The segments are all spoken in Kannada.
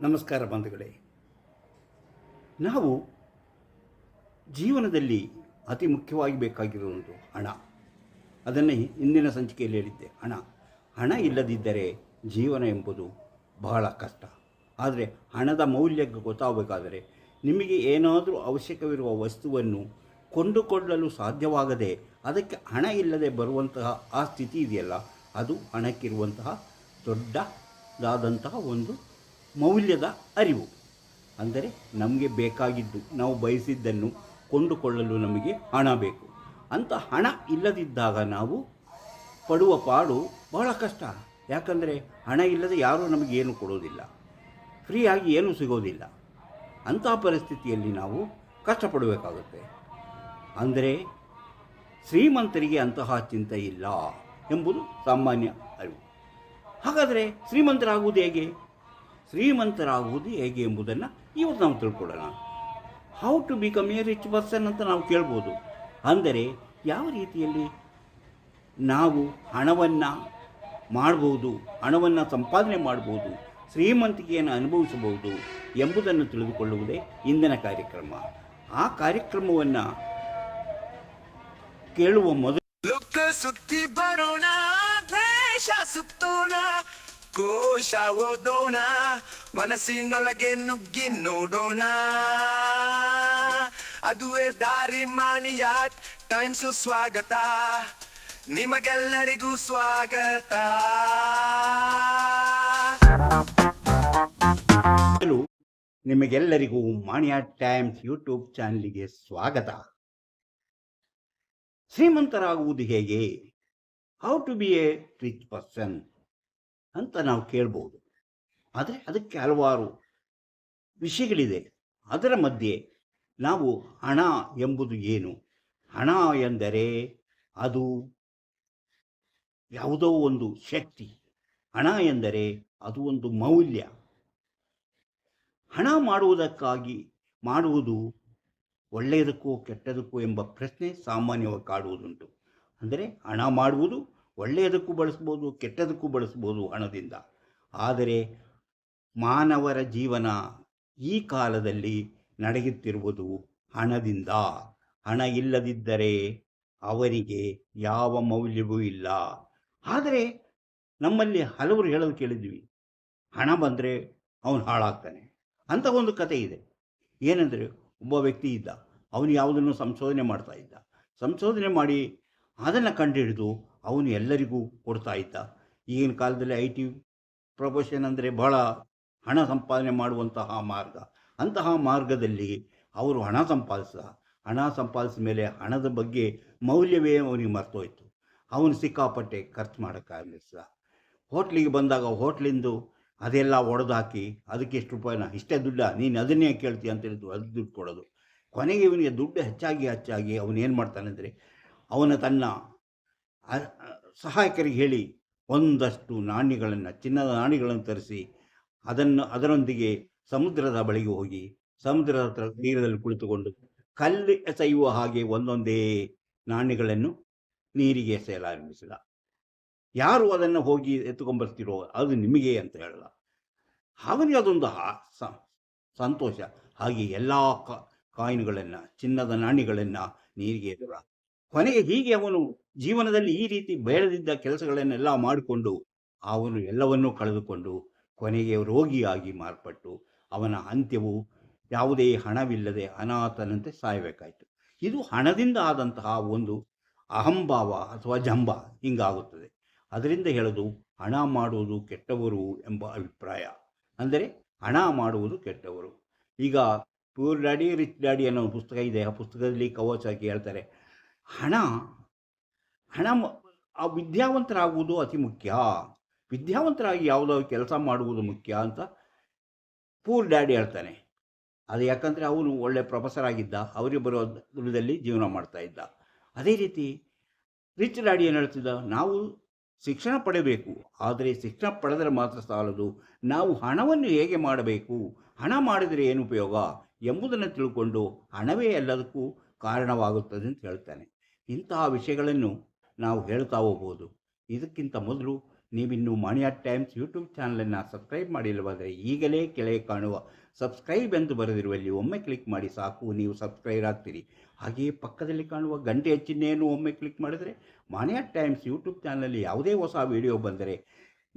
ನಮಸ್ಕಾರ ಬಂಧುಗಳೇ. ನಾವು ಜೀವನದಲ್ಲಿ ಅತಿ ಮುಖ್ಯವಾಗಿ ಬೇಕಾಗಿರುವುದು ಹಣ. ಅದನ್ನೇ ಇಂದಿನ ಸಂಚಿಕೆಯಲ್ಲಿ ಹೇಳಿದ್ದೆ. ಹಣ. ಹಣ ಇಲ್ಲದಿದ್ದರೆ ಜೀವನ ಎಂಬುದು ಬಹಳ ಕಷ್ಟ. ಆದರೆ ಹಣದ ಮೌಲ್ಯಕ್ಕೆ ಗೊತ್ತಾಗಬೇಕಾದರೆ ನಿಮಗೆ ಏನಾದರೂ ಅವಶ್ಯಕವಿರುವ ವಸ್ತುವನ್ನು ಕೊಂಡುಕೊಳ್ಳಲು ಸಾಧ್ಯವಾಗದೆ ಅದಕ್ಕೆ ಹಣ ಇಲ್ಲದೆ ಬರುವಂತಹ ಆ ಸ್ಥಿತಿ ಇದೆಯಲ್ಲ, ಅದು ಹಣಕ್ಕಿರುವಂತಹ ದೊಡ್ಡದಾದಂತಹ ಒಂದು ಮೌಲ್ಯದ ಅರಿವು. ಅಂದರೆ ನಮಗೆ ಬೇಕಾಗಿದ್ದು, ನಾವು ಬಯಸಿದ್ದನ್ನು ಕೊಂಡುಕೊಳ್ಳಲು ನಮಗೆ ಹಣ ಬೇಕು. ಅಂಥ ಹಣ ಇಲ್ಲದಿದ್ದಾಗ ನಾವು ಪಡುವ ಪಾಡು ಬಹಳ ಕಷ್ಟ. ಯಾಕಂದರೆ ಹಣ ಇಲ್ಲದೆ ಯಾರೂ ನಮಗೆ ಏನು ಕೊಡೋದಿಲ್ಲ. ಫ್ರೀಯಾಗಿ ಏನೂ ಸಿಗೋದಿಲ್ಲ. ಅಂಥ ಪರಿಸ್ಥಿತಿಯಲ್ಲಿ ನಾವು ಕಷ್ಟಪಡಬೇಕಾಗುತ್ತೆ. ಅಂದರೆ ಶ್ರೀಮಂತರಿಗೆ ಅಂತಹ ಚಿಂತೆ ಇಲ್ಲ ಎಂಬುದು ಸಾಮಾನ್ಯ ಅರಿವು. ಹಾಗಾದರೆ ಶ್ರೀಮಂತರಾಗುವುದು ಹೇಗೆ? ಶ್ರೀಮಂತರಾಗುವುದು ಹೇಗೆ ಎಂಬುದನ್ನು ಇವತ್ತು ನಾವು ತಿಳ್ಕೊಳ್ಳೋಣ. How to become a rich person ಅಂತ ನಾವು ಕೇಳ್ಬೋದು. ಅಂದರೆ ಯಾವ ರೀತಿಯಲ್ಲಿ ನಾವು ಹಣವನ್ನು ಮಾಡ್ಬೋದು, ಹಣವನ್ನು ಸಂಪಾದನೆ ಮಾಡ್ಬೋದು, ಶ್ರೀಮಂತಿಕೆಯನ್ನು ಅನುಭವಿಸಬಹುದು ಎಂಬುದನ್ನು ತಿಳಿದುಕೊಳ್ಳುವುದೇ ಇಂದಿನ ಕಾರ್ಯಕ್ರಮ. ಆ ಕಾರ್ಯಕ್ರಮವನ್ನು ಕೇಳುವ ಮೊದಲು ಸುತ್ತಿ ಬರೋಣ ಕೋಶ ಮನಸ್ಸಿನೊಳಗೆ ನುಗ್ಗಿ ನೋಡೋಣ. ಅದುವೇ ದಾರಿ ಮಾಣಿಯ ಟೈಮ್ಸ್ ಸ್ವಾಗತ. ನಿಮಗೆಲ್ಲರಿಗೂ ಸ್ವಾಗತ. ಹಲೋ, ನಿಮಗೆಲ್ಲರಿಗೂ ಮಾಣಿಯಾ ಟೈಮ್ಸ್ ಯೂಟ್ಯೂಬ್ ಚಾನಲ್ಗೆ ಸ್ವಾಗತ. ಶ್ರೀಮಂತರಾಗುವುದು ಹೇಗೆ? How to be a rich person ಅಂತ ನಾವು ಕೇಳ್ಬೋದು. ಆದರೆ ಅದಕ್ಕೆ ಹಲವಾರು ವಿಷಯಗಳಿದೆ. ಅದರ ಮಧ್ಯೆ ನಾವು ಹಣ ಎಂಬುದು ಏನು? ಹಣ ಎಂದರೆ ಅದು ಯಾವುದೋ ಒಂದು ಶಕ್ತಿ. ಹಣ ಎಂದರೆ ಅದು ಒಂದು ಮೌಲ್ಯ. ಹಣ ಮಾಡುವುದಕ್ಕಾಗಿ ಮಾಡುವುದು ಒಳ್ಳೆಯದಕ್ಕೋ ಕೆಟ್ಟದಕ್ಕೋ ಎಂಬ ಪ್ರಶ್ನೆ ಸಾಮಾನ್ಯವಾಗಿ ಕಾಡುವುದುಂಟು. ಅಂದರೆ ಹಣ ಮಾಡುವುದು ಒಳ್ಳೆಯದಕ್ಕೂ ಬಳಸ್ಬೋದು, ಕೆಟ್ಟದಕ್ಕೂ ಬಳಸ್ಬೋದು ಹಣದಿಂದ. ಆದರೆ ಮಾನವರ ಜೀವನ ಈ ಕಾಲದಲ್ಲಿ ನಡೆಯುತ್ತಿರುವುದು ಹಣದಿಂದ. ಹಣ ಇಲ್ಲದಿದ್ದರೆ ಅವರಿಗೆ ಯಾವ ಮೌಲ್ಯವೂ ಇಲ್ಲ. ಆದರೆ ನಮ್ಮಲ್ಲಿ ಹಲವರು ಹೇಳಲು ಕೇಳಿದ್ವಿ, ಹಣ ಬಂದರೆ ಅವನು ಹಾಳಾಗ್ತಾನೆ ಅಂತ ಒಂದು ಕತೆ ಇದೆ. ಏನಂದರೆ ಒಬ್ಬ ವ್ಯಕ್ತಿ ಇದ್ದ, ಅವನು ಯಾವುದನ್ನು ಸಂಶೋಧನೆ ಮಾಡ್ತಾ ಇದ್ದ. ಸಂಶೋಧನೆ ಮಾಡಿ ಅದನ್ನು ಕಂಡುಹಿಡಿದು ಅವನು ಎಲ್ಲರಿಗೂ ಕೊಡ್ತಾ ಇದ್ದ. ಈಗಿನ ಕಾಲದಲ್ಲಿ ಐ ಟಿ ಪ್ರೊಫೆಷನ್ ಅಂದರೆ ಬಹಳ ಹಣ ಸಂಪಾದನೆ ಮಾಡುವಂತಹ ಮಾರ್ಗ. ಅಂತಹ ಮಾರ್ಗದಲ್ಲಿ ಅವರು ಹಣ ಸಂಪಾದಿಸಿದ. ಹಣ ಸಂಪಾದಿಸಿದ ಮೇಲೆ ಹಣದ ಬಗ್ಗೆ ಮೌಲ್ಯವೇ ಅವನಿಗೆ ಮರ್ತೋಯ್ತು. ಅವನು ಸಿಕ್ಕಾಪಟ್ಟೆ ಖರ್ಚು ಮಾಡೋಕ್ಕೆ ಆರಂಭಿಸಿದ. ಹೋಟ್ಲಿಗೆ ಬಂದಾಗ ಹೋಟ್ಲಿಂದು ಅದೆಲ್ಲ ಒಡೆದಾಕಿ ಅದಕ್ಕೆ ಎಷ್ಟು ರೂಪಾಯಿನ? ಇಷ್ಟೇ ದುಡ್ಡ? ನೀನು ಅದನ್ನೇ ಕೇಳ್ತೀಯ ಅಂತ ಹೇಳಿದ್ರು. ಅದು ದುಡ್ಡು ಕೊಡೋದು. ಕೊನೆಗೆ ಇವನಿಗೆ ದುಡ್ಡು ಹೆಚ್ಚಾಗಿ ಹೆಚ್ಚಾಗಿ ಅವನು ಏನು ಮಾಡ್ತಾನೆ ಅಂದರೆ ಅವನ ತನ್ನ ಸಹಾಯಕರಿಗೆ ಹೇಳಿ ಒಂದಷ್ಟು ನಾಣ್ಯಗಳನ್ನು, ಚಿನ್ನದ ನಾಣ್ಯಗಳನ್ನು ತರಿಸಿ ಅದನ್ನು, ಅದರೊಂದಿಗೆ ಸಮುದ್ರದ ಬಳಿಗೆ ಹೋಗಿ ಸಮುದ್ರದ ಹತ್ರ ನೀರಲ್ಲಿ ಕುಳಿತುಕೊಂಡು ಕಲ್ಲು ಎಸೆಯುವ ಹಾಗೆ ಒಂದೊಂದೇ ನಾಣ್ಯಗಳನ್ನು ನೀರಿಗೆ ಎಸೆಯಲಾರಂಭಿಸಿದ. ಯಾರು ಅದನ್ನು ಹೋಗಿ ಎತ್ತುಕೊಂಬರ್ತಿರೋ ಅದು ನಿಮಗೆ ಅಂತ ಹೇಳಲ್ಲ. ಅವನಿಗೆ ಅದೊಂದು ಸಂತೋಷ. ಹಾಗೆ ಎಲ್ಲ ಕಾಯಿನ್ಗಳನ್ನು, ಚಿನ್ನದ ನಾಣ್ಯಗಳನ್ನು ನೀರಿಗೆ ಎದುರ ಕೊನೆಗೆ ಹೀಗೆ ಅವನು ಜೀವನದಲ್ಲಿ ಈ ರೀತಿ ಬೇಡದಿದ್ದ ಕೆಲಸಗಳನ್ನೆಲ್ಲ ಮಾಡಿಕೊಂಡು ಅವನು ಎಲ್ಲವನ್ನೂ ಕಳೆದುಕೊಂಡು ಕೊನೆಗೆ ರೋಗಿಯಾಗಿ ಮಾರ್ಪಟ್ಟು ಅವನ ಅಂತ್ಯವು ಯಾವುದೇ ಹಣವಿಲ್ಲದೆ ಅನಾಥನಂತೆ ಸಾಯಬೇಕಾಯಿತು. ಇದು ಹಣದಿಂದ ಆದಂತಹ ಒಂದು ಅಹಂಭಾವ ಅಥವಾ ಜಂಬ ಹಿಂಗಾಗುತ್ತದೆ. ಅದರಿಂದ ಹೇಳೋದು ಹಣ ಮಾಡುವುದು ಕೆಟ್ಟವರು ಎಂಬ ಅಭಿಪ್ರಾಯ. ಅಂದರೆ ಹಣ ಮಾಡುವುದು ಕೆಟ್ಟವರು. ಈಗ ಪ್ಯೂರ್ ಡ್ಯಾಡಿ ರಿಚ್ ಡ್ಯಾಡಿ ಅನ್ನೋ ಪುಸ್ತಕ ಇದೆ. ಆ ಪುಸ್ತಕದಲ್ಲಿ ಕವಚ ಹಾಕಿ ಹೇಳ್ತಾರೆ. ಹಣ ಹಣ ವಿದ್ಯಾವಂತರಾಗುವುದು ಅತಿ ಮುಖ್ಯ. ವಿದ್ಯಾವಂತರಾಗಿ ಯಾವುದೋ ಕೆಲಸ ಮಾಡುವುದು ಮುಖ್ಯ ಅಂತ ಪೂರ್ ಡ್ಯಾಡಿ ಹೇಳ್ತಾನೆ. ಅದು ಯಾಕಂದರೆ ಅವನು ಒಳ್ಳೆ ಪ್ರೊಫೆಸರ್ ಆಗಿದ್ದ ಅವರಿಗೆ ಬರೋ ದುಡ್ಡದಲ್ಲಿ ಜೀವನ ಮಾಡ್ತಾ ಇದ್ದ. ಅದೇ ರೀತಿ ರಿಚ್ ಡ್ಯಾಡಿ ಏನು ಹೇಳ್ತಿದ್ದ, ನಾವು ಶಿಕ್ಷಣ ಪಡೆಯಬೇಕು ಆದರೆ ಶಿಕ್ಷಣ ಪಡೆದರೆ ಮಾತ್ರ ಸಾಲದು. ನಾವು ಹಣವನ್ನು ಹೇಗೆ ಮಾಡಬೇಕು, ಹಣ ಮಾಡಿದರೆ ಏನು ಉಪಯೋಗ ಎಂಬುದನ್ನು ತಿಳ್ಕೊಂಡು ಹಣವೇ ಎಲ್ಲದಕ್ಕೂ ಕಾರಣವಾಗುತ್ತದೆ ಅಂತ ಹೇಳ್ತಾನೆ. ಇಂತಹ ವಿಷಯಗಳನ್ನು ನಾವು ಹೇಳ್ತಾ ಹೋಗ್ಬೋದು. ಇದಕ್ಕಿಂತ ಮೊದಲು ನೀವಿನ್ನು ಮಾಣಿಯಾ ಟೈಮ್ಸ್ ಯೂಟ್ಯೂಬ್ ಚಾನಲನ್ನು ಸಬ್ಸ್ಕ್ರೈಬ್ ಮಾಡಿಲ್ಲವಾದರೆ ಈಗಲೇ ಕೆಳಗೆ ಕಾಣುವ ಸಬ್ಸ್ಕ್ರೈಬ್ ಎಂದು ಬರೆದಿರುವಲ್ಲಿ ಒಮ್ಮೆ ಕ್ಲಿಕ್ ಮಾಡಿ ಸಾಕು, ನೀವು ಸಬ್ಸ್ಕ್ರೈಬ್ ಆಗ್ತೀರಿ. ಹಾಗೆಯೇ ಪಕ್ಕದಲ್ಲಿ ಕಾಣುವ ಗಂಟೆ ಚಿಹ್ನೆಯನ್ನು ಒಮ್ಮೆ ಕ್ಲಿಕ್ ಮಾಡಿದರೆ ಮಾಣಿಯಾ ಟೈಮ್ಸ್ ಯೂಟ್ಯೂಬ್ ಚಾನಲಲ್ಲಿ ಯಾವುದೇ ಹೊಸ ವಿಡಿಯೋ ಬಂದರೆ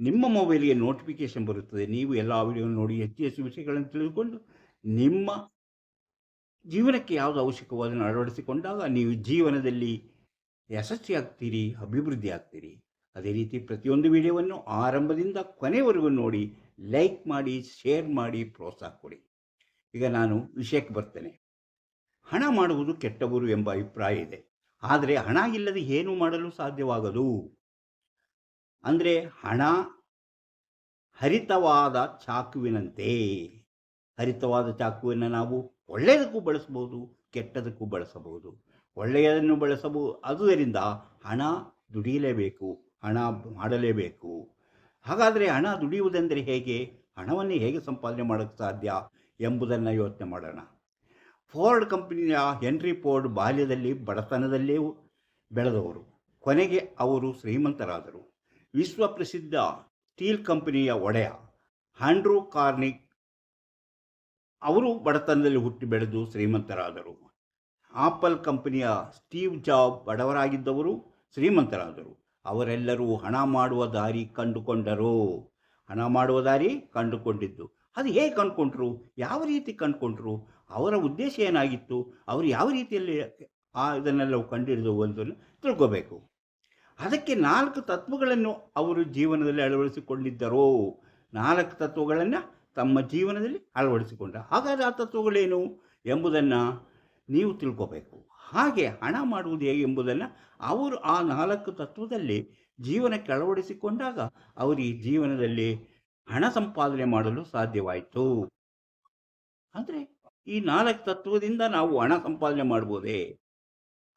ನಿಮ್ಮ ಮೊಬೈಲ್ಗೆ ನೋಟಿಫಿಕೇಶನ್ ಬರುತ್ತದೆ. ನೀವು ಎಲ್ಲ ವಿಡಿಯೋ ನೋಡಿ, ಹೆಚ್ಚು ಹೆಚ್ಚು ವಿಷಯಗಳನ್ನು ತಿಳಿದುಕೊಂಡು ನಿಮ್ಮ ಜೀವನಕ್ಕೆ ಯಾವುದು ಅವಶ್ಯಕವಾದನ್ನು ಅಳವಡಿಸಿಕೊಂಡಾಗ ನೀವು ಜೀವನದಲ್ಲಿ ಯಶಸ್ವಿಯಾಗ್ತೀರಿ ಅಭಿವೃದ್ಧಿ ಆಗ್ತೀರಿ ಅದೇ ರೀತಿ ಪ್ರತಿಯೊಂದು ವಿಡಿಯೋವನ್ನು ಆರಂಭದಿಂದ ಕೊನೆವರೆಗೂ ನೋಡಿ, ಲೈಕ್ ಮಾಡಿ, ಶೇರ್ ಮಾಡಿ, ಪ್ರೋತ್ಸಾಹ ಕೊಡಿ. ಈಗ ನಾನು ವಿಷಯಕ್ಕೆ ಬರ್ತೇನೆ. ಹಣ ಮಾಡುವುದು ಕೆಟ್ಟವರು ಎಂಬ ಅಭಿಪ್ರಾಯ ಇದೆ. ಆದರೆ ಹಣ ಇಲ್ಲದೆ ಏನು ಮಾಡಲು ಸಾಧ್ಯವಾಗದು. ಅಂದರೆ ಹಣ ಹರಿತವಾದ ಚಾಕುವಿನಂತೆ. ಹರಿತವಾದ ಚಾಕುವನ್ನು ನಾವು ಒಳ್ಳೆಯದಕ್ಕೂ ಬಳಸಬಹುದು, ಕೆಟ್ಟದಕ್ಕೂ ಬಳಸಬಹುದು. ಒಳ್ಳೆಯದನ್ನು ಬಳಸಬಹುದು ಅದುದರಿಂದ ಹಣ ದುಡಿಯಲೇಬೇಕು, ಹಣ ಮಾಡಲೇಬೇಕು. ಹಾಗಾದರೆ ಹಣ ದುಡಿಯುವುದೆಂದರೆ ಹೇಗೆ? ಹಣವನ್ನು ಹೇಗೆ ಸಂಪಾದನೆ ಮಾಡೋಕ್ಕೆ ಸಾಧ್ಯ ಎಂಬುದನ್ನು ಯೋಚನೆ ಮಾಡೋಣ. ಫೋರ್ಡ್ ಕಂಪನಿಯ ಹೆನ್ರಿ ಫೋರ್ಡ್ ಬಾಲ್ಯದಲ್ಲಿ ಬಡತನದಲ್ಲೇ ಬೆಳೆದವರು. ಕೊನೆಗೆ ಅವರು ಶ್ರೀಮಂತರಾದರು. ವಿಶ್ವ ಪ್ರಸಿದ್ಧ ಸ್ಟೀಲ್ ಕಂಪನಿಯ ಒಡೆಯ ಹಂಡ್ರೂ ಕಾರ್ನಿಕ್ ಅವರು ಬಡತನದಲ್ಲಿ ಹುಟ್ಟಿ ಬೆಳೆದು ಶ್ರೀಮಂತರಾದರು. ಆಪಲ್ ಕಂಪನಿಯ ಸ್ಟೀವ್ ಜಾಬ್ ಬಡವರಾಗಿದ್ದವರು ಶ್ರೀಮಂತರಾದರು. ಅವರೆಲ್ಲರೂ ಹಣ ಮಾಡುವ ದಾರಿ ಕಂಡುಕೊಂಡರು. ಹಣ ಮಾಡುವ ದಾರಿ ಕಂಡುಕೊಂಡಿದ್ದು. ಅದು ಹೇಗೆ ಕಂಡುಕೊಂಡ್ರು? ಯಾವ ರೀತಿ ಕಂಡುಕೊಂಡ್ರು? ಅವರ ಉದ್ದೇಶ ಏನಾಗಿತ್ತು? ಅವರು ಯಾವ ರೀತಿಯಲ್ಲಿ ಆ ಇದನ್ನೆಲ್ಲ ಕಂಡುಹಿಡಿದು ಒಂದನ್ನು ತಿಳ್ಕೋಬೇಕು. ಅದಕ್ಕೆ ನಾಲ್ಕು ತತ್ವಗಳನ್ನು ಅವರು ಜೀವನದಲ್ಲಿ ಅಳವಡಿಸಿಕೊಂಡಿದ್ದರು. ನಾಲ್ಕು ತತ್ವಗಳನ್ನು ತಮ್ಮ ಜೀವನದಲ್ಲಿ ಅಳವಡಿಸಿಕೊಂಡ. ಹಾಗಾದರೆ ಆ ತತ್ವಗಳೇನು ಎಂಬುದನ್ನು ನೀವು ತಿಳ್ಕೋಬೇಕು. ಹಾಗೆ ಹಣ ಮಾಡುವುದು ಹೇಗೆ ಎಂಬುದನ್ನು ಅವರು ಆ ನಾಲ್ಕು ತತ್ವದಲ್ಲಿ ಜೀವನಕ್ಕೆ ಅಳವಡಿಸಿಕೊಂಡಾಗ ಅವರಿಗೆ ಜೀವನದಲ್ಲಿ ಹಣ ಸಂಪಾದನೆ ಮಾಡಲು ಸಾಧ್ಯವಾಯಿತು. ಅಂದರೆ ಈ ನಾಲ್ಕು ತತ್ವದಿಂದ ನಾವು ಹಣ ಸಂಪಾದನೆ ಮಾಡ್ಬೋದೇ?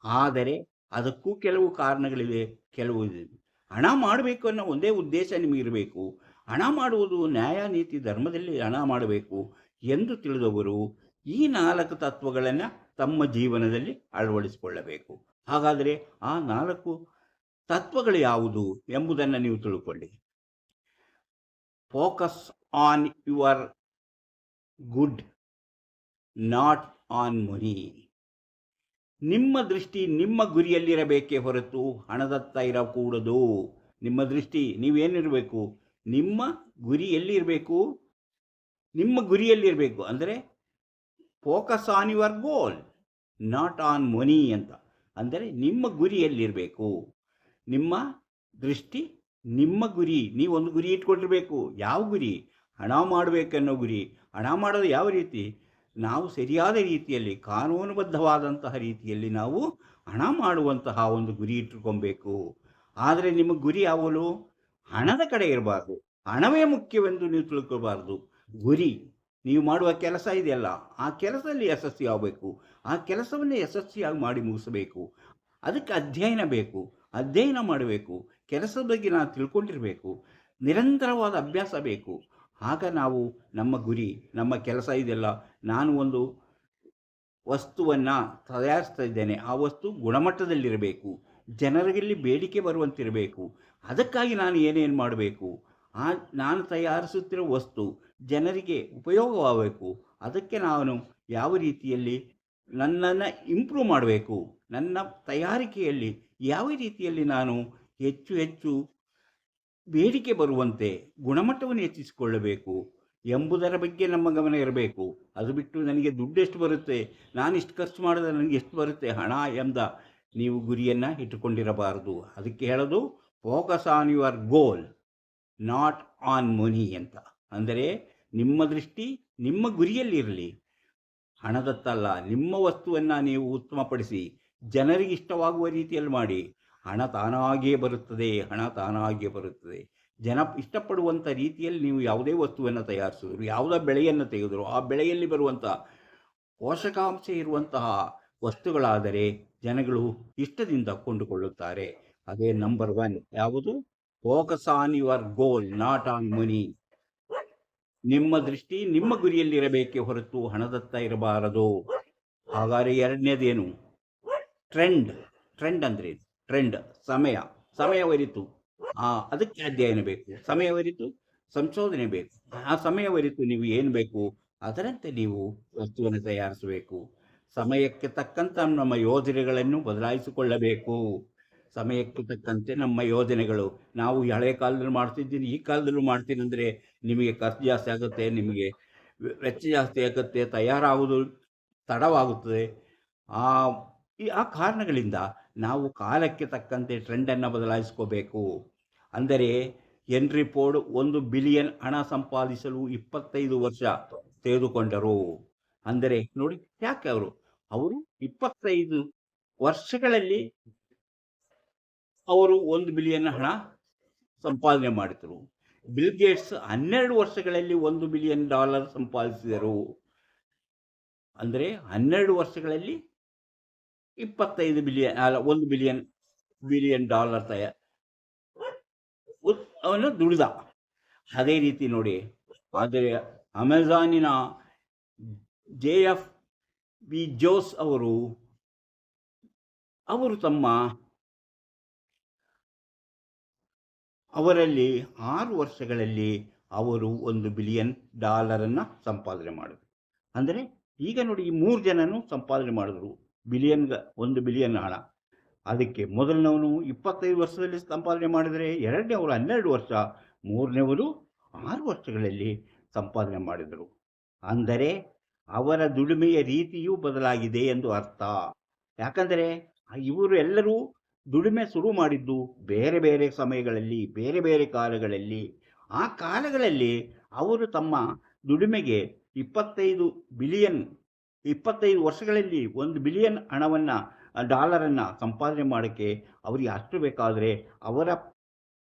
ಆದರೆ ಅದಕ್ಕೂ ಕೆಲವು ಕಾರಣಗಳಿವೆ, ಕೆಲವು ಹಣ ಮಾಡಬೇಕು ಅನ್ನೋ ಒಂದೇ ಉದ್ದೇಶ ನಿಮಗಿರಬೇಕು. ಹಣ ಮಾಡುವುದು ನ್ಯಾಯ, ನೀತಿ, ಧರ್ಮದಲ್ಲಿ ಹಣ ಮಾಡಬೇಕು ಎಂದು ತಿಳಿದವರು ಈ ನಾಲ್ಕು ತತ್ವಗಳನ್ನು ತಮ್ಮ ಜೀವನದಲ್ಲಿ ಅಳವಡಿಸಿಕೊಳ್ಳಬೇಕು. ಹಾಗಾದರೆ ಆ ನಾಲ್ಕು ತತ್ವಗಳು ಯಾವುದು ಎಂಬುದನ್ನು ನೀವು ತಿಳ್ಕೊಳ್ಳಿ. Focus on your good not on money ನಿಮ್ಮ ದೃಷ್ಟಿ ನಿಮ್ಮ ಗುರಿಯಲ್ಲಿರಬೇಕೇ ಹೊರತು ಹಣದತ್ತ ಇರಕೂಡದು. ನಿಮ್ಮ ದೃಷ್ಟಿ ನೀವೇನಿರಬೇಕು ನಿಮ್ಮ ಗುರಿ ಎಲ್ಲಿರಬೇಕು ನಿಮ್ಮ ಗುರಿಯಲ್ಲಿರಬೇಕು. ಅಂದರೆ focus on your goal not on money ಅಂತ. ಅಂದರೆ ನಿಮ್ಮ ಗುರಿಯಲ್ಲಿರಬೇಕು. ನಿಮ್ಮ ದೃಷ್ಟಿ ನಿಮ್ಮ ಗುರಿ. ನೀವೊಂದು ಗುರಿ ಇಟ್ಕೊಂಡಿರಬೇಕು. ಯಾವ ಗುರಿ? ಹಣ ಮಾಡಬೇಕನ್ನೋ ಗುರಿ. ಹಣ ಮಾಡೋದು ಯಾವ ರೀತಿ? ನಾವು ಸರಿಯಾದ ರೀತಿಯಲ್ಲಿ, ಕಾನೂನುಬದ್ಧವಾದಂತಹ ರೀತಿಯಲ್ಲಿ ನಾವು ಹಣ ಮಾಡುವಂತಹ ಒಂದು ಗುರಿ ಇಟ್ಟುಕೊಬೇಕು ಆದರೆ ನಿಮ್ಮ ಗುರಿ ಯಾವಲು? ಹಣದ ಕಡೆ ಇರಬಾರ್ದು. ಹಣವೇ ಮುಖ್ಯವೆಂದು ನೀವು ತಿಳ್ಕೊಳ್ಬಾರ್ದು. ಗುರಿ, ನೀವು ಮಾಡುವ ಕೆಲಸ ಇದೆಯಲ್ಲ, ಆ ಕೆಲಸದಲ್ಲಿ ಯಶಸ್ವಿ ಆಗಬೇಕು. ಆ ಕೆಲಸವನ್ನೇ ಯಶಸ್ವಿಯಾಗಿ ಮಾಡಿ ಮುಗಿಸಬೇಕು. ಅದಕ್ಕೆ ಅಧ್ಯಯನ ಬೇಕು. ಅಧ್ಯಯನ ಮಾಡಬೇಕು. ಕೆಲಸದ ಬಗ್ಗೆ ನಾವು ತಿಳ್ಕೊಂಡಿರಬೇಕು. ನಿರಂತರವಾದ ಅಭ್ಯಾಸ ಬೇಕು. ಆಗ ನಾವು ನಮ್ಮ ಗುರಿ, ನಮ್ಮ ಕೆಲಸ ಇದೆಯಲ್ಲ, ನಾನು ಒಂದು ವಸ್ತುವನ್ನು ತಯಾರಿಸ್ತಾ ಇದ್ದೇನೆ. ಆ ವಸ್ತು ಗುಣಮಟ್ಟದಲ್ಲಿರಬೇಕು. ಜನರಲ್ಲಿ ಬೇಡಿಕೆ ಬರುವಂತಿರಬೇಕು. ಅದಕ್ಕಾಗಿ ನಾನು ಏನೇನು ಮಾಡಬೇಕು? ಆ, ನಾನು ತಯಾರಿಸುತ್ತಿರೋ ವಸ್ತು ಜನರಿಗೆ ಉಪಯೋಗವಾಗಬೇಕು. ಅದಕ್ಕೆ ನಾನು ಯಾವ ರೀತಿಯಲ್ಲಿ ನನ್ನನ್ನು ಇಂಪ್ರೂವ್ ಮಾಡಬೇಕು? ನನ್ನ ತಯಾರಿಕೆಯಲ್ಲಿ ಯಾವ ರೀತಿಯಲ್ಲಿ ನಾನು ಹೆಚ್ಚು ಹೆಚ್ಚು ಬೇಡಿಕೆ ಬರುವಂತೆ ಗುಣಮಟ್ಟವನ್ನು ಹೆಚ್ಚಿಸಿಕೊಳ್ಳಬೇಕು ಎಂಬುದರ ಬಗ್ಗೆ ನಮ್ಮ ಗಮನ ಇರಬೇಕು. ಅದು ಬಿಟ್ಟು ನನಗೆ ದುಡ್ಡು ಎಷ್ಟು ಬರುತ್ತೆ? ನಾನು ಇಷ್ಟು ಖರ್ಚು ಮಾಡಿದ್ರೆ ನನಗೆ ಎಷ್ಟು ಬರುತ್ತೆ? ಹಣ ಎಂದ ನೀವು ಗುರಿಯನ್ನು ಇಟ್ಟುಕೊಂಡಿರಬಾರದು. ಅದಕ್ಕೆ ಹೇಳೋದು focus on your goal not on money ಅಂತ. ಅಂದರೆ ನಿಮ್ಮ ದೃಷ್ಟಿ ನಿಮ್ಮ ಗುರಿಯಲ್ಲಿರಲಿ ಹಣದತ್ತಲ್ಲ, ನಿಮ್ಮ ವಸ್ತುವನ್ನು ನೀವು ಉತ್ತಮಪಡಿಸಿ, ಜನರಿಗೆ ಇಷ್ಟವಾಗುವ ರೀತಿಯಲ್ಲಿ ಮಾಡಿ. ಹಣ ತಾನಾಗಿಯೇ ಬರುತ್ತದೆ, ಹಣ ತಾನಾಗಿಯೇ ಬರುತ್ತದೆ. ಜನ ಇಷ್ಟಪಡುವಂಥ ರೀತಿಯಲ್ಲಿ ನೀವು ಯಾವುದೇ ವಸ್ತುವನ್ನು ತಯಾರಿಸಿದ್ರು, ಯಾವುದೇ ಬೆಳೆಯನ್ನು ತೆಗೆದರು, ಆ ಬೆಳೆಯಲ್ಲಿ ಬರುವಂಥ ಪೋಷಕಾಂಶ ಇರುವಂತಹ ವಸ್ತುಗಳಾದರೆ ಜನಗಳು ಇಷ್ಟದಿಂದ ಕೊಂಡುಕೊಳ್ಳುತ್ತಾರೆ. ಅದೇ ನಂಬರ್ ಒನ್ ಯಾವುದು? Focus on your goal not on money ನಿಮ್ಮ ದೃಷ್ಟಿ ನಿಮ್ಮ ಗುರಿಯಲ್ಲಿರಬೇಕೆ ಹೊರತು ಹಣದತ್ತ ಇರಬಾರದು. ಹಾಗಾದರೆ ಎರಡನೇದೇನು? ಟ್ರೆಂಡ್ ಟ್ರೆಂಡ್ ಅಂದ್ರೆ ಟ್ರೆಂಡ್ ಸಮಯ. ಸಮಯ ಒರಿತು. ಆ, ಅದಕ್ಕೆ ಅಧ್ಯಯನ ಬೇಕು. ಸಮಯವರಿತು ಸಂಶೋಧನೆ ಬೇಕು. ಆ ಸಮಯವರಿತು ನೀವು ಏನು ಬೇಕು? ಅದರಂತೆ ನೀವು ವಸ್ತುವನ್ನು ತಯಾರಿಸಬೇಕು. ಸಮಯಕ್ಕೆ ತಕ್ಕಂತ ನಮ್ಮ ಯೋಜನೆಗಳನ್ನು ಬದಲಾಯಿಸಿಕೊಳ್ಳಬೇಕು. ಸಮಯಕ್ಕೆ ತಕ್ಕಂತೆ ನಮ್ಮ ಯೋಜನೆಗಳು. ನಾವು ಹಳೆ ಕಾಲದಲ್ಲಿ ಮಾಡ್ತಿದ್ದೀನಿ ಈ ಕಾಲದಲ್ಲೂ ಮಾಡ್ತೀನಿ ಅಂದರೆ ನಿಮಗೆ ಖರ್ಚು ಜಾಸ್ತಿ ಆಗುತ್ತೆ, ನಿಮಗೆ ವೆಚ್ಚ ಜಾಸ್ತಿ ಆಗುತ್ತೆ, ತಯಾರಾಗುವುದು ತಡವಾಗುತ್ತದೆ. ಆ, ಈ, ಆ ಕಾರಣಗಳಿಂದ ನಾವು ಕಾಲಕ್ಕೆ ತಕ್ಕಂತೆ ಟ್ರೆಂಡನ್ನು ಬದಲಾಯಿಸ್ಕೋಬೇಕು. ಅಂದರೆ ಹೆನ್ರಿ ಫೋರ್ಡ್ ಒಂದು ಬಿಲಿಯನ್ ಹಣ ಸಂಪಾದಿಸಲು ಇಪ್ಪತ್ತೈದು ವರ್ಷ ತೆಗೆದುಕೊಂಡರು. ಅಂದರೆ ನೋಡಿ, ಯಾಕೆ ಅವರು? ಅವರು ಇಪ್ಪತ್ತೈದು ವರ್ಷಗಳಲ್ಲಿ ಅವರು ಒಂದು ಬಿಲಿಯನ್ ಹಣ ಸಂಪಾದನೆ ಮಾಡಿದರು. ಬಿಲ್ ಗೇಟ್ಸ್ ಹನ್ನೆರಡು ವರ್ಷಗಳಲ್ಲಿ ಒಂದು ಬಿಲಿಯನ್ ಡಾಲರ್ ಸಂಪಾದಿಸಿದರು. ಅಂದರೆ ಹನ್ನೆರಡು ವರ್ಷಗಳಲ್ಲಿ ಇಪ್ಪತ್ತೈದು ಬಿಲಿಯನ್, ಅಲ್ಲ, ಒಂದು ಬಿಲಿಯನ್ ಬಿಲಿಯನ್ ಡಾಲರ್ ತಯ, ಅವನು ದುಡಿದ. ಅದೇ ರೀತಿ ನೋಡಿ, ಆದರೆ ಅಮೆಝಾನಿನ ಜೆ ಎಫ್ ಬಿ ಜೋಸ್ ಅವರು ಅವರು ತಮ್ಮ ಅವರಲ್ಲಿ ಆರು ವರ್ಷಗಳಲ್ಲಿ ಅವರು ಒಂದು ಬಿಲಿಯನ್ ಡಾಲರನ್ನು ಸಂಪಾದನೆ ಮಾಡಿದ್ರು. ಅಂದರೆ ಈಗ ನೋಡಿ ಈ ಮೂರು ಜನನು ಸಂಪಾದನೆ ಮಾಡಿದ್ರು ಬಿಲಿಯನ್ ಒಂದು ಬಿಲಿಯನ್ ಹಣ. ಅದಕ್ಕೆ ಮೊದಲನವನು ಇಪ್ಪತ್ತೈದು ವರ್ಷದಲ್ಲಿ ಸಂಪಾದನೆ ಮಾಡಿದರೆ, ಎರಡನೇವರು ಹನ್ನೆರಡು ವರ್ಷ, ಮೂರನೇವರು ಆರು ವರ್ಷಗಳಲ್ಲಿ ಸಂಪಾದನೆ ಮಾಡಿದರು. ಅಂದರೆ ಅವರ ದುಡಿಮೆಯ ರೀತಿಯೂ ಬದಲಾಗಿದೆ ಎಂದು ಅರ್ಥ. ಯಾಕಂದರೆ ಇವರು ಎಲ್ಲರೂ ದುಡಿಮೆ ಶುರು ಮಾಡಿದ್ದು ಬೇರೆ ಬೇರೆ ಸಮಯಗಳಲ್ಲಿ, ಬೇರೆ ಬೇರೆ ಕಾಲಗಳಲ್ಲಿ. ಆ ಕಾಲಗಳಲ್ಲಿ ಅವರು ತಮ್ಮ ದುಡಿಮೆಗೆ ಇಪ್ಪತ್ತೈದು ಬಿಲಿಯನ್, ಇಪ್ಪತ್ತೈದು ವರ್ಷಗಳಲ್ಲಿ ಒಂದು ಬಿಲಿಯನ್ ಹಣವನ್ನು, ಡಾಲರನ್ನು ಸಂಪಾದನೆ ಮಾಡೋಕ್ಕೆ ಅವರಿಗೆ ಅಷ್ಟು ಬೇಕಾದರೆ ಅವರ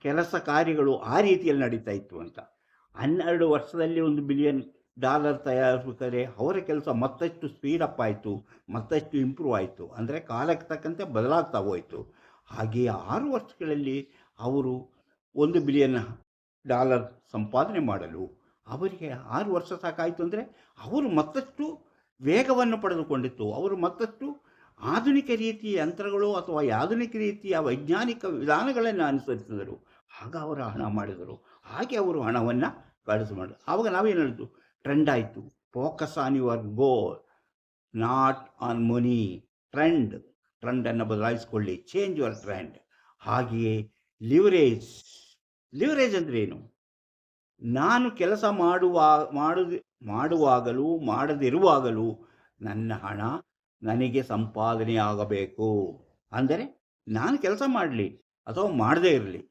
ಕೆಲಸ ಕಾರ್ಯಗಳು ಆ ರೀತಿಯಲ್ಲಿ ನಡೀತಾ ಇತ್ತು ಅಂತ. ಹನ್ನೆರಡು ವರ್ಷದಲ್ಲಿ ಒಂದು ಬಿಲಿಯನ್ ಡಾಲರ್ ತಯಾರಿಸ್ಬೇಕಾದ್ರೆ ಅವರ ಕೆಲಸ ಮತ್ತಷ್ಟು ಸ್ಪೀಡಪ್ ಆಯಿತು, ಮತ್ತಷ್ಟು ಇಂಪ್ರೂವ್ ಆಯಿತು. ಅಂದರೆ ಕಾಲಕ್ಕೆ ತಕ್ಕಂತೆ ಬದಲಾಗ್ತಾ ಹೋಯಿತು. ಹಾಗೆಯೇ ಆರು ವರ್ಷಗಳಲ್ಲಿ ಅವರು ಒಂದು ಬಿಲಿಯನ್ ಡಾಲರ್ ಸಂಪಾದನೆ ಮಾಡಲು ಅವರಿಗೆ ಆರು ವರ್ಷ ಸಾಕಾಯಿತು ಅಂದರೆ ಅವರು ಮತ್ತಷ್ಟು ವೇಗವನ್ನು ಪಡೆದುಕೊಂಡಿತ್ತು. ಅವರು ಮತ್ತಷ್ಟು ಆಧುನಿಕ ರೀತಿಯ ಯಂತ್ರಗಳು ಅಥವಾ ಆಧುನಿಕ ರೀತಿಯ ವೈಜ್ಞಾನಿಕ ವಿಧಾನಗಳನ್ನು ಅನುಸರಿಸಿದರು. ಆಗ ಅವರು ಹಣ ಮಾಡಿದರು. ಹಾಗೆ ಅವರು ಹಣವನ್ನು ಕಳಿಸು ಮಾಡಿದರು. ಆವಾಗ ನಾವೇನು ಹೇಳಿದ್ದು? ಟ್ರೆಂಡ್ ಆಯಿತು. Focus on your goal not on money trend ಟ್ರೆಂಡನ್ನು ಬದಲಾಯಿಸಿಕೊಳ್ಳಿ ಚೇಂಜ್ ಯುವರ್ ಟ್ರೆಂಡ್ ಹಾಗೆಯೇ ಲಿವರೇಜ್ ಲಿವರೇಜ್ ಅಂದ್ರೆ ಏನು? ನಾನು ಕೆಲಸ ಮಾಡುವ ಮಾಡು ಮಾಡುವಾಗಲೂ, ಮಾಡದಿರುವಾಗಲೂ ನನ್ನ ಹಣ ನನಗೆ ಸಂಪಾದನೆ ಆಗಬೇಕು. ಅಂದರೆ ನಾನು ಕೆಲಸ ಮಾಡಲಿ ಅಥವಾ ಮಾಡದೇ ಇರಲಿ,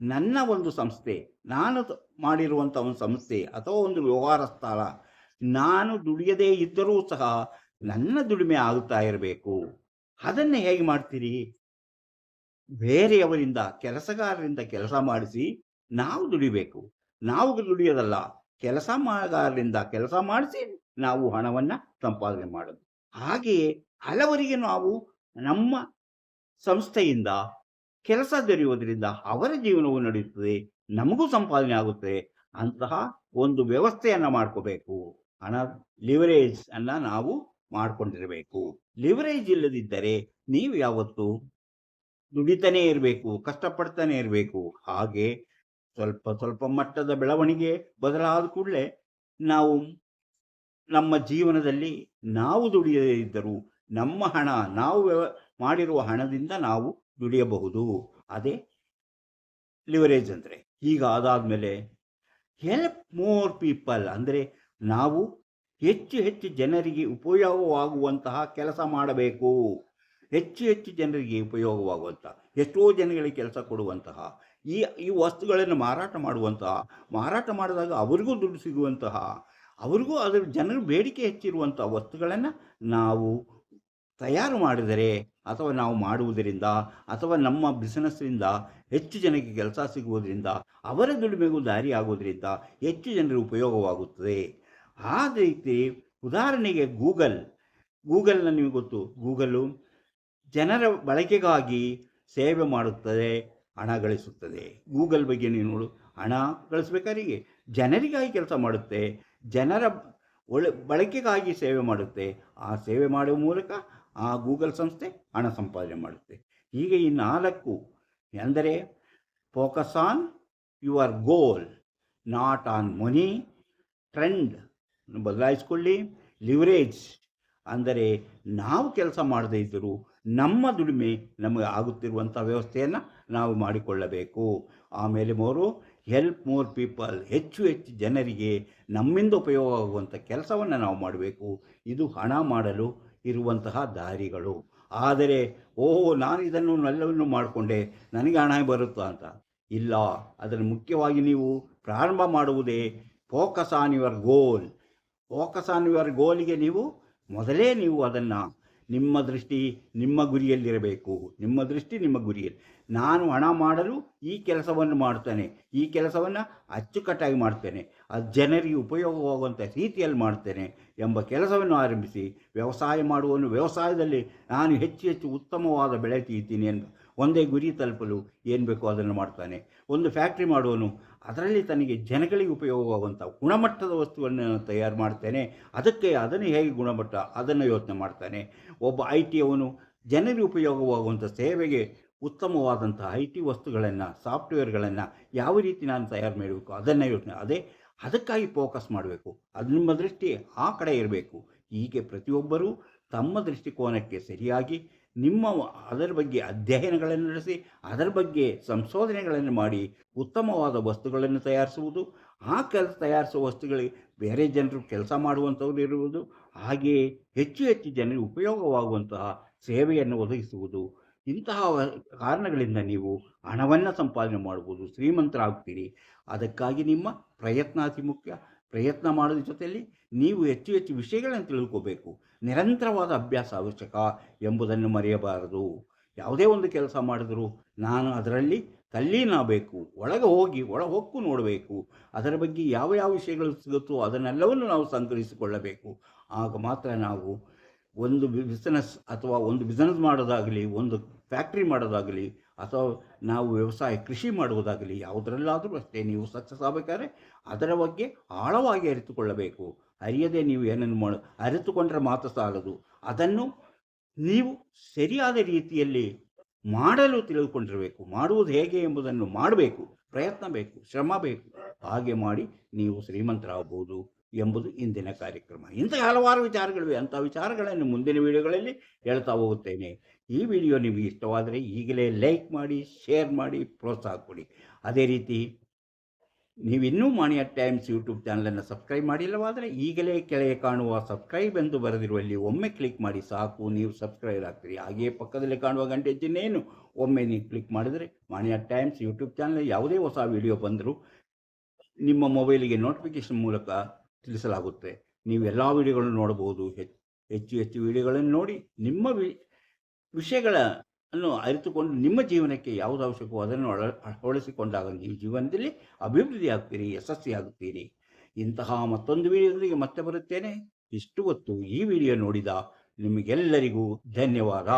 ನನ್ನ ಒಂದು ಸಂಸ್ಥೆ, ನಾನು ಮಾಡಿರುವಂಥ ಒಂದು ಸಂಸ್ಥೆ ಅಥವಾ ಒಂದು ವ್ಯವಹಾರ ಸ್ಥಳ, ನಾನು ದುಡಿಯದೇ ಇದ್ದರೂ ಸಹ ನನ್ನ ದುಡಿಮೆ ಆಗುತ್ತಾ ಇರಬೇಕು. ಅದನ್ನೇ ಹೇಗೆ ಮಾಡ್ತೀರಿ? ಬೇರೆಯವರಿಂದ, ಕೆಲಸಗಾರರಿಂದ ಕೆಲಸ ಮಾಡಿಸಿ ನಾವು ದುಡಿಬೇಕು. ನಾವು ದುಡಿಯೋದಲ್ಲ, ಕೆಲಸ ಮಾಡಗಾರರಿಂದ ಕೆಲಸ ಮಾಡಿಸಿ ನಾವು ಹಣವನ್ನು ಸಂಪಾದನೆ ಮಾಡೋದು. ಹಾಗೆಯೇ ಹಲವರಿಗೆ ನಾವು ನಮ್ಮ ಸಂಸ್ಥೆಯಿಂದ ಕೆಲಸ ದೊರೆಯುವುದರಿಂದ ಅವರ ಜೀವನವು ನಡೆಯುತ್ತದೆ, ನಮಗೂ ಸಂಪಾದನೆ ಆಗುತ್ತೆ. ಅಂತಹ ಒಂದು ವ್ಯವಸ್ಥೆಯನ್ನು ಮಾಡ್ಕೋಬೇಕು. ಹಣ, ಲಿವರೇಜ್ ಅನ್ನ ನಾವು ಮಾಡ್ಕೊಂಡಿರಬೇಕು. ಲಿವರೇಜ್ ಇಲ್ಲದಿದ್ದರೆ ನೀವು ಯಾವತ್ತು ದುಡಿತಾನೇ ಇರಬೇಕು, ಕಷ್ಟಪಡ್ತಾನೆ ಇರಬೇಕು. ಹಾಗೆ ಸ್ವಲ್ಪ ಸ್ವಲ್ಪ ಮಟ್ಟದ ಬೆಳವಣಿಗೆ ಬದಲಾದ ಕೂಡಲೇ ನಾವು ನಮ್ಮ ಜೀವನದಲ್ಲಿ ನಾವು ದುಡಿಯದೇ ಇದ್ದರೂ ನಮ್ಮ ಹಣ, ನಾವು ಮಾಡಿರುವ ಹಣದಿಂದ ನಾವು ದುಡಿಯಬಹುದು. ಅದೇ ಲಿವರೇಜ್ ಅಂದರೆ. ಈಗ ಅದಾದಮೇಲೆ ಹೆಲ್ಪ್ ಮೋರ್ ಪೀಪಲ್ ಅಂದರೆ ನಾವು ಹೆಚ್ಚು ಹೆಚ್ಚು ಜನರಿಗೆ ಉಪಯೋಗವಾಗುವಂತಹ ಕೆಲಸ ಮಾಡಬೇಕು. ಹೆಚ್ಚು ಹೆಚ್ಚು ಜನರಿಗೆ ಉಪಯೋಗವಾಗುವಂತಹ, ಎಷ್ಟೋ ಜನಗಳಿಗೆ ಕೆಲಸ ಕೊಡುವಂತಹ, ಈ ಈ ವಸ್ತುಗಳನ್ನು ಮಾರಾಟ ಮಾಡುವಂತಹ, ಮಾರಾಟ ಮಾಡಿದಾಗ ಅವರಿಗೂ ದುಡ್ಡು ಸಿಗುವಂತಹ, ಅವರಿಗೂ ಅದರ ಜನರ ಬೇಡಿಕೆ ಹೆಚ್ಚಿರುವಂಥ ವಸ್ತುಗಳನ್ನು ನಾವು ತಯಾರು ಮಾಡಿದರೆ ಅಥವಾ ನಾವು ಮಾಡುವುದರಿಂದ ಅಥವಾ ನಮ್ಮ ಬಿಸಿನೆಸ್ಸಿಂದ ಹೆಚ್ಚು ಜನಕ್ಕೆ ಕೆಲಸ ಸಿಗುವುದರಿಂದ ಅವರ ದುಡಿಮೆಗೂ ದಾರಿ ಆಗುವುದರಿಂದ ಹೆಚ್ಚು ಜನರಿಗೆ ಉಪಯೋಗವಾಗುತ್ತದೆ. ಆ ರೀತಿ ಉದಾಹರಣೆಗೆ ಗೂಗಲ್. ಗೂಗಲ್ನ ನಿಮಗೆ ಗೊತ್ತು. ಗೂಗಲು ಜನರ ಬಳಕೆಗಾಗಿ ಸೇವೆ ಮಾಡುತ್ತದೆ, ಹಣ ಗಳಿಸುತ್ತದೆ. ಗೂಗಲ್ ಬಗ್ಗೆ ನೀವು ನೋಡು. ಹಣ ಗಳಿಸ್ಬೇಕಾರಿಗೆ ಜನರಿಗಾಗಿ ಕೆಲಸ ಮಾಡುತ್ತೆ. ಜನರ ಒಳ್ಳೆ ಬಳಕೆಗಾಗಿ ಸೇವೆ ಮಾಡುತ್ತೆ. ಆ ಸೇವೆ ಮಾಡುವ ಮೂಲಕ ಆ ಗೂಗಲ್ ಸಂಸ್ಥೆ ಹಣ ಸಂಪಾದನೆ ಮಾಡುತ್ತೆ. ಹೀಗೆ ಈ ನಾಲ್ಕು ಅಂದರೆ focus on your goal, not on money, trend. ಬದಲಾಯಿಸ್ಕೊಳ್ಳಿ leverage ಅಂದರೆ ನಾವು ಕೆಲಸ ಮಾಡದೇ ಇದ್ದರೂ ನಮ್ಮ ದುಡಿಮೆ ನಮಗೆ ಆಗುತ್ತಿರುವಂಥ ವ್ಯವಸ್ಥೆಯನ್ನು ನಾವು ಮಾಡಿಕೊಳ್ಳಬೇಕು. ಆಮೇಲೆ ಮೋರು ಹೆಲ್ಪ್ ಮೋರ್ ಪೀಪಲ್ ಹೆಚ್ಚು ಹೆಚ್ಚು ಜನರಿಗೆ ನಮ್ಮಿಂದ ಉಪಯೋಗ ಆಗುವಂಥ ಕೆಲಸವನ್ನು ನಾವು ಮಾಡಬೇಕು. ಇದು ಹಣ ಮಾಡಲು ಇರುವಂತಹ ದಾರಿಗಳು. ಆದರೆ, ಓಹೋ, ನಾನು ಇದನ್ನು ಎಲ್ಲವನ್ನು ಮಾಡಿಕೊಂಡೆ, ನನಗೆ ಹಣ ಬರುತ್ತಾ ಅಂತ? ಇಲ್ಲ. ಅದನ್ನು ಮುಖ್ಯವಾಗಿ ನೀವು ಪ್ರಾರಂಭ ಮಾಡುವುದೇ focus on your goal focus on your ಗೋಲಿಗೆ ನೀವು ಮೊದಲೇ ನೀವು ಅದನ್ನು ನಿಮ್ಮ ದೃಷ್ಟಿ ನಿಮ್ಮ ಗುರಿಯಲ್ಲಿರಬೇಕು. ನಿಮ್ಮ ದೃಷ್ಟಿ ನಿಮ್ಮ ಗುರಿಯಲ್ಲಿ. ನಾನು ಹಣ ಮಾಡಲು ಈ ಕೆಲಸವನ್ನು ಮಾಡ್ತೇನೆ. ಈ ಕೆಲಸವನ್ನು ಅಚ್ಚುಕಟ್ಟಾಗಿ ಮಾಡ್ತೇನೆ. ಅದು ಜನರಿಗೆ ಉಪಯೋಗವಾಗುವಂಥ ರೀತಿಯಲ್ಲಿ ಮಾಡ್ತೇನೆ ಎಂಬ ಕೆಲಸವನ್ನು ಆರಂಭಿಸಿ ವ್ಯವಸಾಯ ಮಾಡುವನು ವ್ಯವಸಾಯದಲ್ಲಿ ನಾನು ಹೆಚ್ಚು ಹೆಚ್ಚು ಉತ್ತಮವಾದ ಬೆಳೆ ತೀತೀನಿ ಎಂದು ಒಂದೇ ಗುರಿ ತಲುಪಲು ಏನು ಬೇಕೋ ಅದನ್ನು ಮಾಡ್ತಾನೆ. ಒಂದು ಫ್ಯಾಕ್ಟ್ರಿ ಮಾಡುವನು ಅದರಲ್ಲಿ ತನಗೆ ಜನಗಳಿಗೆ ಉಪಯೋಗವಾಗುವಂಥ ಗುಣಮಟ್ಟದ ವಸ್ತುವನ್ನು ತಯಾರು ಮಾಡ್ತೇನೆ. ಅದಕ್ಕೆ ಅದನ್ನು ಹೇಗೆ ಗುಣಮಟ್ಟ ಅದನ್ನು ಯೋಚನೆ ಮಾಡ್ತಾನೆ. ಒಬ್ಬ ಐ ಟಿ ಅವನು ಜನರಿಗೆ ಉಪಯೋಗವಾಗುವಂಥ ಸೇವೆಗೆ ಉತ್ತಮವಾದಂಥ ಐ ಟಿ ವಸ್ತುಗಳನ್ನು, ಸಾಫ್ಟ್ವೇರ್ಗಳನ್ನು ಯಾವ ರೀತಿ ನಾನು ತಯಾರು ಮಾಡಬೇಕು ಅದನ್ನು ಯೋಚನೆ. ಅದೇ ಅದಕ್ಕಾಗಿ ಫೋಕಸ್ ಮಾಡಬೇಕು. ಅದು ನಿಮ್ಮ ದೃಷ್ಟಿ, ಆ ಕಡೆ ಇರಬೇಕು. ಹೀಗೆ ಪ್ರತಿಯೊಬ್ಬರೂ ತಮ್ಮ ದೃಷ್ಟಿಕೋನಕ್ಕೆ ಸರಿಯಾಗಿ ನಿಮ್ಮ ಅದರ ಬಗ್ಗೆ ಅಧ್ಯಯನಗಳನ್ನು ನಡೆಸಿ, ಅದರ ಬಗ್ಗೆ ಸಂಶೋಧನೆಗಳನ್ನು ಮಾಡಿ, ಉತ್ತಮವಾದ ವಸ್ತುಗಳನ್ನು ತಯಾರಿಸುವುದು. ಆ ಕೆಲಸ ತಯಾರಿಸುವ ವಸ್ತುಗಳಿಗೆ ಬೇರೆ ಜನರು ಕೆಲಸ ಮಾಡುವಂಥವ್ರು ಇರುವುದು. ಹಾಗೆಯೇ ಹೆಚ್ಚು ಹೆಚ್ಚು ಜನರಿಗೆ ಉಪಯೋಗವಾಗುವಂತಹ ಸೇವೆಯನ್ನು ಒದಗಿಸುವುದು. ಇಂತಹ ಕಾರಣಗಳಿಂದ ನೀವು ಹಣವನ್ನು ಸಂಪಾದನೆ ಮಾಡ್ಬೋದು. ಶ್ರೀಮಂತರಾಗ್ತೀರಿ. ಅದಕ್ಕಾಗಿ ನಿಮ್ಮ ಪ್ರಯತ್ನ ಅತಿ ಮುಖ್ಯ. ಪ್ರಯತ್ನ ಮಾಡೋದ್ರ ಜೊತೆಯಲ್ಲಿ ನೀವು ಹೆಚ್ಚು ಹೆಚ್ಚು ವಿಷಯಗಳನ್ನು ತಿಳ್ಕೋಬೇಕು. ನಿರಂತರವಾದ ಅಭ್ಯಾಸ ಅವಶ್ಯಕ ಎಂಬುದನ್ನು ಮರೆಯಬಾರದು. ಯಾವುದೇ ಒಂದು ಕೆಲಸ ಮಾಡಿದರೂ ನಾನು ಅದರಲ್ಲಿ ತಲ್ಲೀನಾಗಬೇಕು. ಒಳಗೆ ಹೋಗಿ, ಒಳ ಹೊಕ್ಕು ನೋಡಬೇಕು. ಅದರ ಬಗ್ಗೆ ಯಾವ ಯಾವ ವಿಷಯಗಳು ಸಿಗುತ್ತೋ ಅದನ್ನೆಲ್ಲವನ್ನು ನಾವು ಸಂಗ್ರಹಿಸಿಕೊಳ್ಳಬೇಕು. ಆಗ ಮಾತ್ರ ನಾವು ಒಂದು ಬಿಸ್ನೆಸ್ ಅಥವಾ ಒಂದು ಬಿಸ್ನೆಸ್ ಮಾಡೋದಾಗಲಿ, ಒಂದು ಫ್ಯಾಕ್ಟ್ರಿ ಮಾಡೋದಾಗಲಿ ಅಥವಾ ನಾವು ವ್ಯವಸಾಯ ಕೃಷಿ ಮಾಡುವುದಾಗಲಿ ಯಾವುದರಲ್ಲಾದರೂ ಅಷ್ಟೇ ನೀವು ಸಕ್ಸಸ್ ಆಗಬೇಕಾದ್ರೆ ಅದರ ಬಗ್ಗೆ ಆಳವಾಗಿ ಅರಿತುಕೊಳ್ಳಬೇಕು. ಅರಿಯದೆ ನೀವು ಏನನ್ನು ಮಾಡ, ಅರಿತುಕೊಂಡ್ರೆ ಮಾತ್ರ ಸಾಲದು. ಅದನ್ನು ನೀವು ಸರಿಯಾದ ರೀತಿಯಲ್ಲಿ ಮಾಡಲು ತಿಳಿದುಕೊಂಡಿರಬೇಕು ಮಾಡುವುದು ಹೇಗೆ ಎಂಬುದನ್ನು ಮಾಡಬೇಕು. ಪ್ರಯತ್ನ ಬೇಕು. ಶ್ರಮ ಬೇಕು. ಹಾಗೆ ಮಾಡಿ ನೀವು ಶ್ರೀಮಂತರಾಗಬಹುದು ಎಂಬುದು ಇಂದಿನ ಕಾರ್ಯಕ್ರಮ. ಇಂಥ ಹಲವಾರು ವಿಚಾರಗಳಿವೆ. ಅಂಥ ವಿಚಾರಗಳನ್ನು ಮುಂದಿನ ವಿಡಿಯೋಗಳಲ್ಲಿ ಹೇಳ್ತಾ ಹೋಗುತ್ತೇನೆ. ಈ ವಿಡಿಯೋ ನಿಮಗೆ ಇಷ್ಟವಾದರೆ ಈಗಲೇ ಲೈಕ್ ಮಾಡಿ, ಶೇರ್ ಮಾಡಿ, ಪ್ರೋತ್ಸಾಹ ಕೊಡಿ. ಅದೇ ರೀತಿ ನೀವಿನ್ನೂ ಮಾಣಿಯ ಟೈಮ್ಸ್ ಯೂಟ್ಯೂಬ್ ಚಾನಲನ್ನು ಸಬ್ಸ್ಕ್ರೈಬ್ ಮಾಡಿಲ್ಲವಾದರೆ ಈಗಲೇ ಕೆಳಗೆ ಕಾಣುವ ಸಬ್ಸ್ಕ್ರೈಬ್ ಎಂದು ಬರೆದಿರುವಲ್ಲಿ ಒಮ್ಮೆ ಕ್ಲಿಕ್ ಮಾಡಿ ಸಾಕು. ನೀವು ಸಬ್ಸ್ಕ್ರೈಬ್ ಆಗ್ತೀರಿ. ಹಾಗೆಯೇ ಪಕ್ಕದಲ್ಲಿ ಕಾಣುವ ಗಂಟೆ ಚಿಹ್ನೆಯನ್ನು ಒಮ್ಮೆ ನೀವು ಕ್ಲಿಕ್ ಮಾಡಿದರೆ ಮಾಣಿಯ ಟೈಮ್ಸ್ ಯೂಟ್ಯೂಬ್ ಚಾನಲ್ ಯಾವುದೇ ಹೊಸ ವಿಡಿಯೋ ಬಂದರೂ ನಿಮ್ಮ ಮೊಬೈಲಿಗೆ ನೋಟಿಫಿಕೇಶನ್ ಮೂಲಕ ತಿಳಿಸಲಾಗುತ್ತೆ. ನೀವು ಎಲ್ಲ ವಿಡಿಯೋಗಳನ್ನು ನೋಡಬಹುದು. ಹೆಚ್ಚು ಹೆಚ್ಚು ವಿಡಿಯೋಗಳನ್ನು ನೋಡಿ ನಿಮ್ಮ ವಿ ವಿಷಯಗಳನ್ನು ಅರಿತುಕೊಂಡು ನಿಮ್ಮ ಜೀವನಕ್ಕೆ ಯಾವುದು ಅವಶ್ಯಕವೋ ಅದನ್ನು ಅಳ, ಅಳವಡಿಸಿಕೊಂಡಾಗ ನೀವು ಜೀವನದಲ್ಲಿ ಅಭಿವೃದ್ಧಿ ಆಗ್ತೀರಿ ಯಶಸ್ವಿಯಾಗುತ್ತೀರಿ. ಇಂತಹ ಮತ್ತೊಂದು ವಿಡಿಯೋದೊಂದಿಗೆ ಮತ್ತೆ ಬರುತ್ತೇನೆ. ಇಷ್ಟು ಹೊತ್ತು ಈ ವಿಡಿಯೋ ನೋಡಿದ ನಿಮಗೆಲ್ಲರಿಗೂ ಧನ್ಯವಾದ.